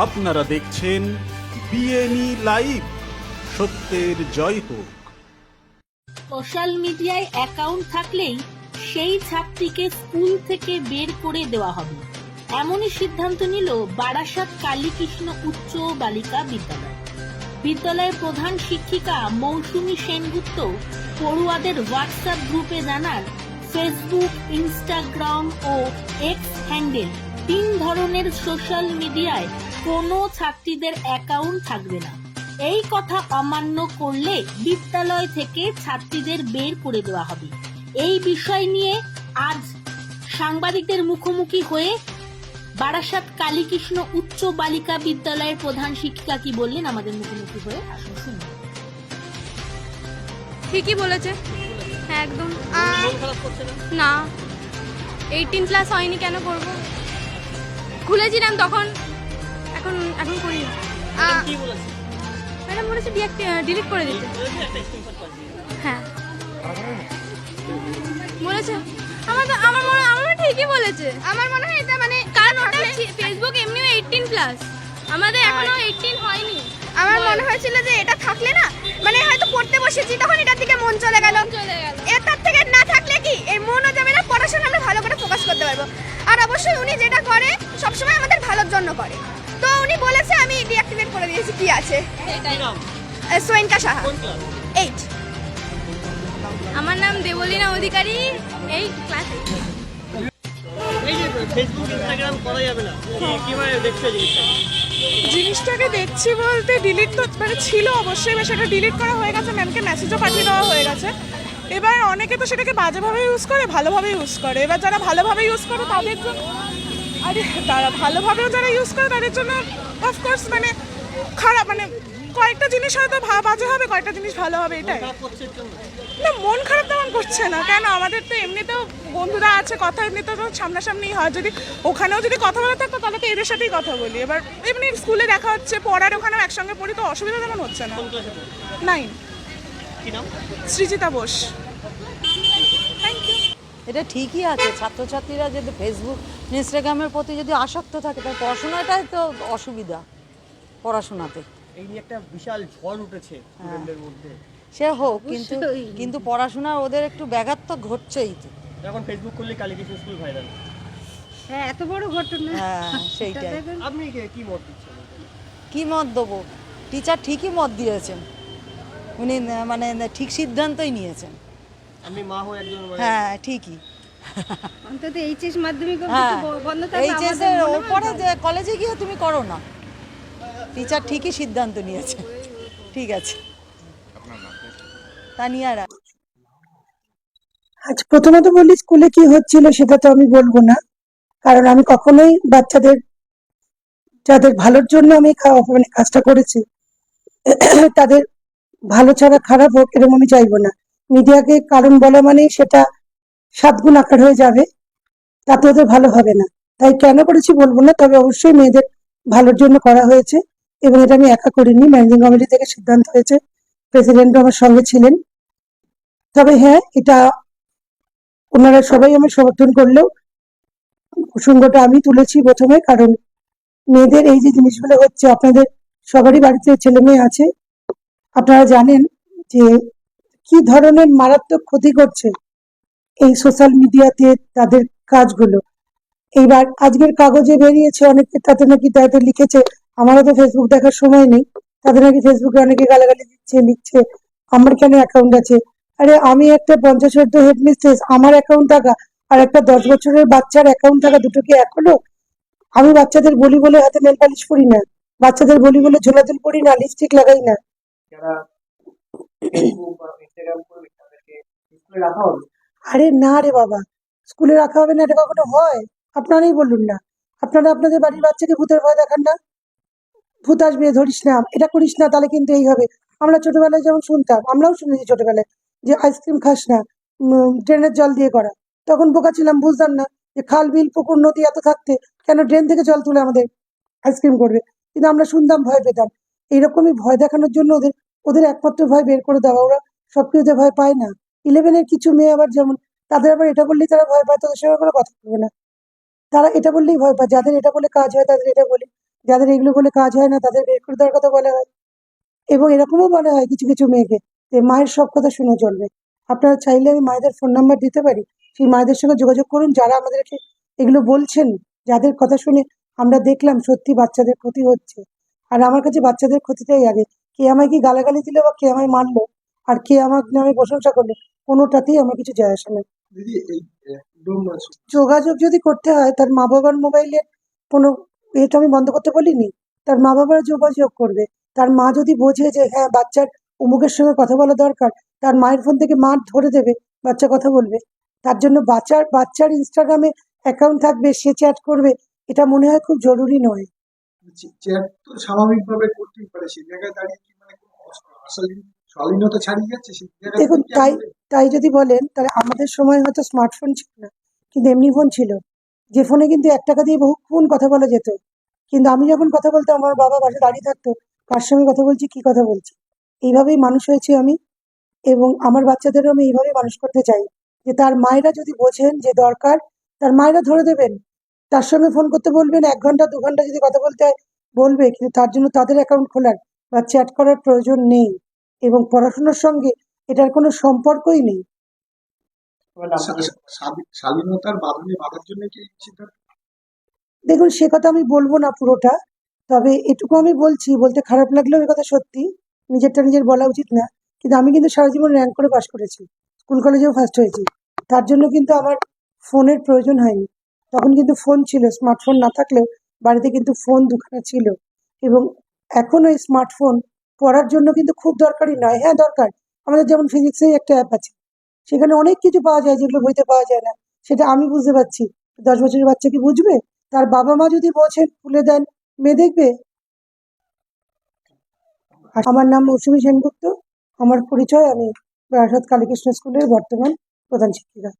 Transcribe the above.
আপনারা দেখছেন বিএনই লাইভ সত্যের জয় হোক। সোশ্যাল মিডিয়ায় অ্যাকাউন্ট থাকলেই সেই ছাত্রীকে স্কুল থেকে বের করে দেওয়া হবে। এমনই সিদ্ধান্ত নিল বারাসাত কালীকৃষ্ণ উচ্চ বালিকা বিদ্যালয়। বিদ্যালয়ের প্রধান শিক্ষিকা মৌসুমী সেনগুপ্ত পড়ুয়াদের হোয়াটসঅ্যাপ গ্রুপে জানান, ফেসবুক, ইনস্টাগ্রাম ও এক্স হ্যান্ডেল তিন ধরনের সোশ্যাল মিডিয়ায় কোনো ছাত্রীদের অ্যাকাউন্ট থাকবে না। এই কথা অমান্য করলে বিদ্যালয় থেকে ছাত্রীদের বের করে দেওয়া হবে। এই বিষয় নিয়ে আজ সাংবাদিকদের মুখোমুখি হয়ে বারাসাত কালীকৃষ্ণ উচ্চ বালিকা বিদ্যালয়ের প্রধান শিক্ষিকা কি বললেন আমাদের মুখোমুখি হয়ে আসুন শুনুন। ঠিকই বলেছে। হ্যাঁ একদম। না? এইটিন ক্লাস হয়নি কেন করব? খুলেছিলাম তখন। এখন এখন করি। ম্যাডাম বলেছে? ডিলিট করে দিতে। হ্যাঁ। বলেছে। আমার তো আমার মনে আমার ঠিকই বলেছে। আমার মনে হয় এটা মানে কারণ ওটা ফেসবুক এমনিও এইটিন প্লাস আমাদের এখনও এইটিন হয়নি। আমার মনে হয়েছিল যে এটা থাকলে না মানে হয়তো পড়তে বসেছি তখন এটার দিকে মন চলে গেল। এটার থেকে না থাকলে কি? এর মনও যাবে না পড়াশোনা আমরা ভালো করে ফোকাস করতে পারব। আর অবশ্যই উনি যেটা করে সবসময় আমাদের ভালোর জন্য করে। উনি বলেছে আমি ডিঅ্যাক্টিভেট করে দিয়েছি কি আছে? সোয়েনকা সাহা। এইট আমার নাম দেবলীনা অধিকারী এই ক্লাস ফেসবুক ইনস্টাগ্রাম করা যাবে না। কীভাবে দেখছ জিনিসটা? জিনিসটাকে দেখছি বলতে ডিলিট তো মানে ছিল অবশ্যই এবার সেটা ডিলিট করা হয়ে গেছে ম্যামকে মেসেজও পাঠিয়ে দেওয়া হয়ে গেছে। এবার অনেকে তো সেটাকে বাজেভাবে ইউজ করে ভালোভাবে ইউজ করে। এবার যারা ভালোভাবে ইউজ করে তাদের জন্য আরে তারা ভালোভাবেও যারা ইউজ করে তাদের জন্য অফকোর্স মানে খারাপ মানে কয়েকটা জিনিস হয়তো বাজে হবে কয়েকটা জিনিস ভালো হবে এটাই। না মন খারাপ তেমন করছে না। কেন? আমাদের তো এমনিতেও বন্ধুরা আছে কথা এমনিতে তো সামনাসামনি হয়। যদি ওখানেও যদি কথা বলা থাকতো তাহলে তো এদের সাথেই কথা বলি। এবার এমনি স্কুলে দেখা হচ্ছে পড়ার ওখানেও একসঙ্গে পড়ি তো অসুবিধা তেমন হচ্ছে না? নাইন সৃজিতা বোস। এটা ঠিকই আছে। ছাত্রছাত্রীরা যদি ফেসবুক ইনস্টাগ্রামের প্রতি যদি আসক্ত থাকে তার পড়াশোনাটাই তো অসুবিধা পড়াশোনাতে। এই নিয়ে একটা বিশাল ঝড় উঠেছে স্টুডেন্টদের মধ্যে। সে হোক কিন্তু কিন্তু পড়াশোনার ওদের একটু ব্যাঘাত তো ঘটছেই তো। এখন ফেসবুক করলে কালীকৃষ্ণ স্কুল ভাইরাল হ্যাঁ সেইটাই। আপনি কি- কি মত দিচ্ছেন? কি মত দেবো? টিচার ঠিকই মত দিয়েছেন। উনি মানে ঠিক সিদ্ধান্তই নিয়েছেন। আপনি মা হয়ে একজন হ্যাঁ ঠিকই। অন্তত এইচএস মাধ্যমিক হ্যাঁ এইচএস এর ওপরে যে কলেজে গিয়ে তুমি করো না। টিচার ঠিকই সিদ্ধান্ত নিয়েছে। ঠিক আছে। তানিয়া রায় আচ্ছা প্রথমত বলি স্কুলে কি হচ্ছিল সেটা তো আমি বলব না। কারণ আমি কখনোই বাচ্চাদের যাদের ভালোর জন্য আমি মানে কাজটা করেছি তাদের ভালো ছাড়া খারাপ হোক এরকম আমি চাইব না। মিডিয়াকে কারণ বলা মানে সেটা সাত গুণ আকার হয়ে যাবে, তাতে ওদের ভালো হবে না। তাই কেন করেছি বলব না, তবে অবশ্যই মেয়েদের ভালোর জন্য করা হয়েছে এবং এটা আমি একা করিনি, ম্যানেজিং কমিটি থেকে সিদ্ধান্ত হয়েছে প্রেসিডেন্ট আমার সঙ্গে ছিলেন। তবে হ্যাঁ এটা ওনারা সবাই আমার সমর্থন করলেও প্রসঙ্গটা আমি তুলেছি প্রথমে, কারণ মেয়েদের এই যে জিনিসগুলো হচ্ছে, আপনাদের সবারই বাড়িতে ছেলে মেয়ে আছে, আপনারা জানেন যে কি ধরনের মারাত্মক ক্ষতি করছে? এই সোশ্যাল মিডিয়াতে তাদের কাজগুলো। এইবার আজকের কাগজে বেরিয়েছে অনেকে, তাতে নাকি তাতে লিখেছে, আমারও তো ফেসবুক দেখার সময় নেই। তাদের নাকি ফেসবুকে অনেকে গালাগালি দিচ্ছে, লিখছে, আমার কেন অ্যাকাউন্ট আছে? আরে, আমি একটা পঞ্চাশ হেড মিস্ট্রেস আমার অ্যাকাউন্ট থাকা আর একটা দশ বছরের বাচ্চার অ্যাকাউন্ট থাকা দুটো কি এক হলো? আমি বাচ্চাদের বলি বলে হাতে নেল পালিশ করি না, বাচ্চাদের বলি বলে ঝোলাঝুল করি না লিপস্টিক লাগাই না। আরে না রে বাবা, স্কুলে রাখা হবে না এটা কখনো হয়। আপনারাই বলুন না। আপনারা আপনাদের বাড়ির বাচ্চাকে ভূতের ভয় দেখান না। ভূত আসবে, ধরিস না। এটা করিস না, তাহলে কিন্তু এই হবে। আমরা ছোটবেলায় যেমন শুনতাম, আমরাও শুনেছি ছোটবেলায় যে আইসক্রিম খাস না ড্রেনের জল দিয়ে করা। তখন বোকা ছিলাম, বুঝতাম না যে খাল, বিল, পুকুর, নদী এত থাকতে কেন ড্রেন থেকে জল তুলে আমাদের আইসক্রিম করবে। কিন্তু আমরা শুনতাম, ভয় পেতাম। এইরকমই ভয় দেখানোর জন্য ওদের ওদের একমাত্র ভয় বের করে দেওয়া, ওরা সবকিছুতে ভয় পায় না। ইলেভেনের কিছু মেয়ে আবার যেমন, তাদের আবার এটা বললেই তারা ভয় পায়, তাদের সঙ্গে কোনো কথা বলবে না। তারা এটা বললেই ভয় পায়, যাদের এটা বলে কাজ হয় তাদের এটা বলে। যাদের এগুলো বলে কাজ হয় না তাদের বের করে দেওয়ার কথা বলা হয়। এবং এরকমও বলা হয় কিছু কিছু মেয়েকে যে মায়ের সব কথা শুনে চলবে। আপনারা চাইলে আমি মায়েদের ফোন নাম্বার দিতে পারি। সেই মায়েদের সঙ্গে যোগাযোগ করুন, যারা আমাদেরকে এগুলো বলছেন, যাদের কথা শুনে আমরা দেখলাম সত্যি বাচ্চাদের ক্ষতি হচ্ছে। আর আমার কাছে বাচ্চাদের ক্ষতিটাই আগে। কে আমায় কি গালাগালি দিল বা কে আমায় মারলো? আর কে আমার নামে প্রশংসা করল? কোনোটাতেই আমার কিছু যায় আসে না। যোগাযোগ যদি করতে হয় তার মা বাবার মোবাইলের কোনো এটা আমি বন্ধ করতে বলিনি। তার মা বাবারা যোগাযোগ করবে। তার মা যদি বোঝে যে হ্যাঁ বাচ্চার অমুকের সঙ্গে কথা বলা দরকার তার মায়ের ফোন থেকে মা ধরে দেবে বাচ্চা কথা বলবে। তার জন্য বাচ্চার বাচ্চার ইনস্টাগ্রামে অ্যাকাউন্ট থাকবে সে চ্যাট করবে। এটা মনে হয় খুব জরুরি নয়। স্বাভাবিকভাবে করতেই পারে সেই জায়গায় দাঁড়িয়ে কি মানে কোনো অস- আসলে শালীনতা ছাড়িয়ে যাচ্ছে? সেই জায়গায় দেখুন তাই তাই যদি বলেন তাহলে আমাদের সময় হয়তো স্মার্টফোন ছিল না কিন্তু এমনি ফোন ছিল। যে ফোনে কিন্তু এক টাকা দিয়ে বহুক্ষণ কথা বলা যেত। কিন্তু আমি যখন কথা বলতাম আমার বাবা পাশে দাঁড়িয়ে থাকতো কার সঙ্গে কথা বলছি কি কথা বলছি? এইভাবেই মানুষ হয়েছি আমি এবং আমার বাচ্চাদেরও আমি এইভাবেই মানুষ করতে চাই। যে তার মায়েরা যদি বোঝেন যে দরকার তার মায়েরা ধরে দেবেন। তার সঙ্গে ফোন করতে বলবেন এক ঘণ্টা দু ঘণ্টা যদি কথা বলতে হয় বলবে কিন্তু তার জন্য তাদের অ্যাকাউন্ট খোলার বা চ্যাট করার প্রয়োজন নেই এবং পড়াশোনার সঙ্গে এটার কোনো সম্পর্কই নেই। বাঁধনে বাঁধার জন্য কি দেখুন সে কথা আমি বলব না পুরোটা তবে এটুকু আমি বলছি বলতে খারাপ লাগলেও এ কথা সত্যি নিজেরটা নিজের বলা উচিত না কিন্তু আমি কিন্তু সারা জীবন র্যাঙ্ক করে পাশ করেছি স্কুল কলেজেও ফার্স্ট হয়েছি তার জন্য কিন্তু আমার ফোনের প্রয়োজন হয়নি। তখন কিন্তু ফোন ছিল স্মার্টফোন না থাকলেও বাড়িতে কিন্তু ফোন দুখানা ছিল। এবং এখন ওই স্মার্টফোন পড়ার জন্য কিন্তু খুব দরকারি নয়। হ্যাঁ দরকার। আমাদের যেমন ফিজিক্সে একটা অ্যাপ আছে। সেখানে অনেক কিছু পাওয়া যায় যেগুলো বইতে পাওয়া যায় না। সেটা আমি বুঝতে পারছি। দশ বছরের বাচ্চা কি বুঝবে? তার বাবা মা যদি বোঝেন, খুলে দেন, মেয়ে দেখবে। আমার নাম মৌসুমী সেনগুপ্ত। আমার পরিচয় আমি বারাসাত কালীকৃষ্ণ স্কুলের বর্তমান প্রধান শিক্ষিকা।